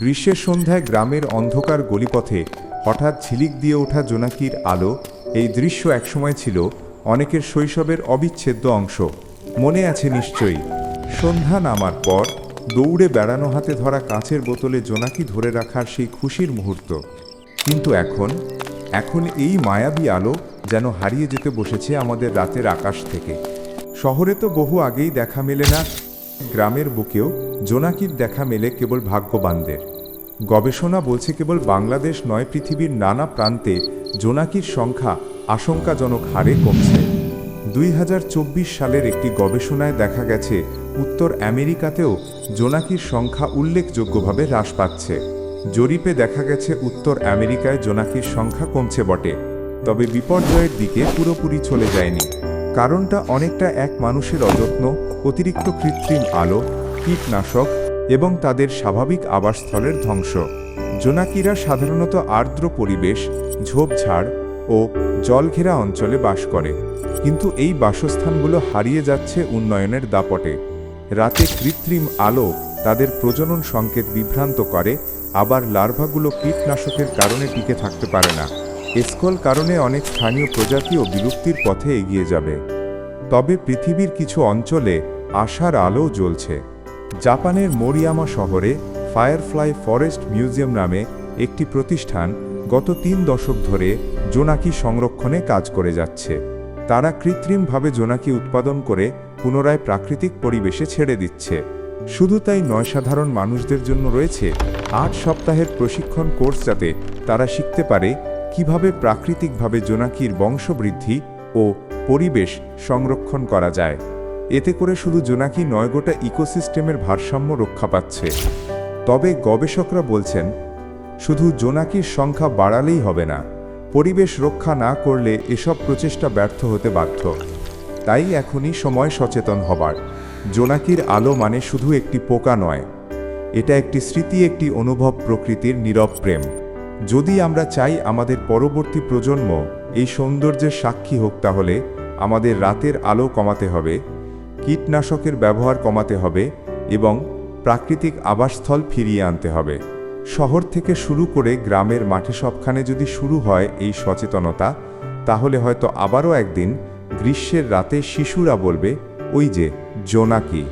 গ্রীষ্মের সন্ধ্যায় গ্রামের অন্ধকার গলিপথে হঠাৎ ঝিলিক দিয়ে ওঠা জোনাকির আলো এই দৃশ্য একসময় ছিল অনেকের শৈশবের অবিচ্ছেদ্য অংশ। মনে আছে নিশ্চয়ই, সন্ধ্যা নামার পর দৌড়ে বেড়ানো হাতে ধরা কাঁচের বোতলে জোনাকি ধরে রাখার সেই খুশির মুহূর্ত। কিন্তু এখন এখন এই মায়াবী আলো যেন হারিয়ে যেতে বসেছে আমাদের রাতের আকাশ থেকে। শহরে তো বহু আগেই দেখা মেলে না, গ্রামের বুকেও জোনাকির দেখা মেলে কেবল ভাগ্যবানদের। গবেষণা বলছে কেবল বাংলাদেশ নয়, পৃথিবীর নানা প্রান্তে জোনাকির সংখ্যা আশঙ্কাজনক হারে কমছে। দুই হাজার চব্বিশ সালের একটি গবেষণায় দেখা গেছে, উত্তর আমেরিকাতেও জোনাকির সংখ্যা উল্লেখযোগ্যভাবে হ্রাস পাচ্ছে। জরিপে দেখা গেছে, উত্তর আমেরিকায় জোনাকির সংখ্যা কমছে বটে, তবে বিপর্যয়ের দিকে পুরোপুরি চলে যায়নি। কারণটা অনেকটা এক মানুষের অযত্ন, অতিরিক্ত কৃত্রিম আলো কীটনাশক এবং তাদের স্বাভাবিক আবাসস্থলের ধ্বংস। জোনাকিরা সাধারণত আর্দ্র পরিবেশ, ঝোপঝাড় ও জলঘেরা অঞ্চলে বাস করে। কিন্তু এই বাসস্থানগুলো হারিয়ে যাচ্ছে উন্নয়নের দাপটে। রাতে কৃত্রিম আলো তাদের প্রজনন সংকেত বিভ্রান্ত করে, আবার লার্ভাগুলো কীটনাশকের কারণে টিকে থাকতে পারে না। এসকল কারণে অনেক স্থানীয় প্রজাতিও বিলুপ্তির পথে এগিয়ে যাবে। তবে পৃথিবীর কিছু অঞ্চলে আশার আলো জ্বলছে। জাপানের মোরিয়ামা শহরে ফায়ারফ্লাই ফরেস্ট মিউজিয়াম নামে একটি প্রতিষ্ঠান গত তিন দশক ধরে জোনাকি সংরক্ষণে কাজ করে যাচ্ছে। তারা কৃত্রিমভাবে জোনাকি উৎপাদন করে পুনরায় প্রাকৃতিক পরিবেশে ছেড়ে দিচ্ছে। শুধু তাই নয়, সাধারণ মানুষদের জন্য রয়েছে আট সপ্তাহের প্রশিক্ষণ কোর্স যাতে তারা শিখতে পারে কীভাবে প্রাকৃতিকভাবে জোনাকির বংশবৃদ্ধি ও পরিবেশ সংরক্ষণ করা যায়। এতে করে শুধু জোনাকি নয়, গোটা ইকোসিস্টেমের ভারসাম্য রক্ষা পাচ্ছে। তবে গবেষকরা বলছেন, শুধু জোনাকির সংখ্যা বাড়ালেই হবে না, পরিবেশ রক্ষা না করলে এসব প্রচেষ্টা ব্যর্থ হতে বাধ্য। তাই এখনই সময় সচেতন হবার। জোনাকির আলো মানে শুধু একটি পোকা নয়, এটা একটি স্মৃতি, একটি অনুভব প্রকৃতির নীরব প্রেম। যদি আমরা চাই আমাদের পরবর্তী প্রজন্ম এই সৌন্দর্যের সাক্ষী হোক, তাহলে আমাদের রাতের আলো কমাতে হবে কীটনাশকের ব্যবহার কমাতে হবে এবং প্রাকৃতিক আবাসস্থল ফিরিয়ে আনতে হবে। শহর থেকে শুরু করে গ্রামের মাঠে সবখানে যদি শুরু হয় এই সচেতনতা, তাহলে হয়তো আবারও একদিন গ্রীষ্মের রাতে শিশুরা বলবে, ওই যে জোনাকি।